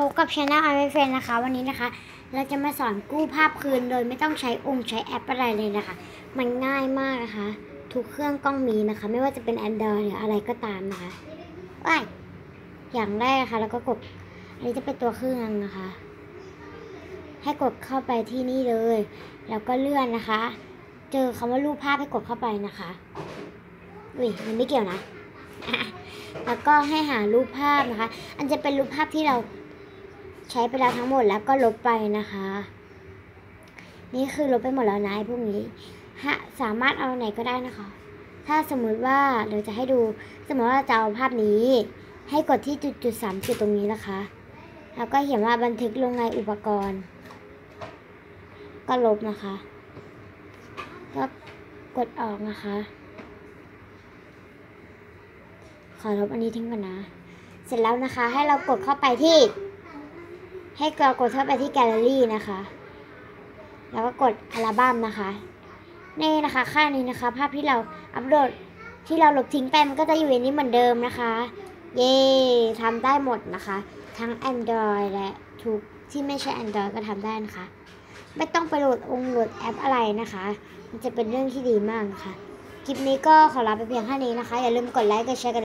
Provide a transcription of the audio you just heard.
พบกับช anel i m f r i e n นะคะ วันนี้นะคะ เราจะมาสอนกู้ภาพคืนโดยไม่ต้องใช้องค์ใช้แอปอะไรเลยนะคะ มันง่ายมากนะคะ ทุกเครื่องต้องมีนะคะ ไม่ว่าจะเป็น Android หรืออะไรก็ตามนะคะว้ายอย่างแรกนะคะแล้วก็กด อันนี้จะเป็นตัวเครื่องนะคะ ให้กดเข้าไปที่นี่เลย แล้วก็เลื่อนนะคะ เจอคำว่ารูปภาพให้กดเข้าไปนะคะอุ้ยมันไม่เกี่ยวนะแล้วก็ให้หารูปภาพนะคะ อันจะเป็นรูปภาพที่เรา ใช้ไปแล้วทั้งหมดแล้วก็ลบไปนะคะ นี่คือลบไปหมดแล้วนะไอ้พวกนี้ฮะสามารถเอาไหนก็ได้นะคะ ถ้าสมมุติว่าเราจะให้ดู สมมติว่าเราจะเอาภาพนี้ ให้กดที่จุดจุดสามจุดตรงนี้นะคะ แล้วก็เขียนว่าบันทึกลงในอุปกรณ์ ก็ลบนะคะ ก็กดออกนะคะ ขอลบอันนี้ทิ้งก่อนนะ เสร็จแล้วนะคะ ให้เรากดเข้าไปที่ ให้เรากดเข้าไปที่แกลเลอรี่นะคะ แล้วก็กดอัลบั้มนะคะนี่นะคะค่านี้นะคะ ภาพที่เราอัปโหลดที่เราลบทิ้งไปมันก็จะอยู่ในนี้เหมือนเดิมนะคะ เย้ทำได้หมดนะคะ ทั้ง Android และทุกที่ไม่ใช่ Android ก็ทำได้นะคะ ไม่ต้องไปโหลดองโหลดแอปอะไรนะคะ มันจะเป็นเรื่องที่ดีมากนะคะคลิปนี้ก็ขอลาไปเพียงเท่นี้นะคะ อย่าลืมกดไลค์กดแชร์กด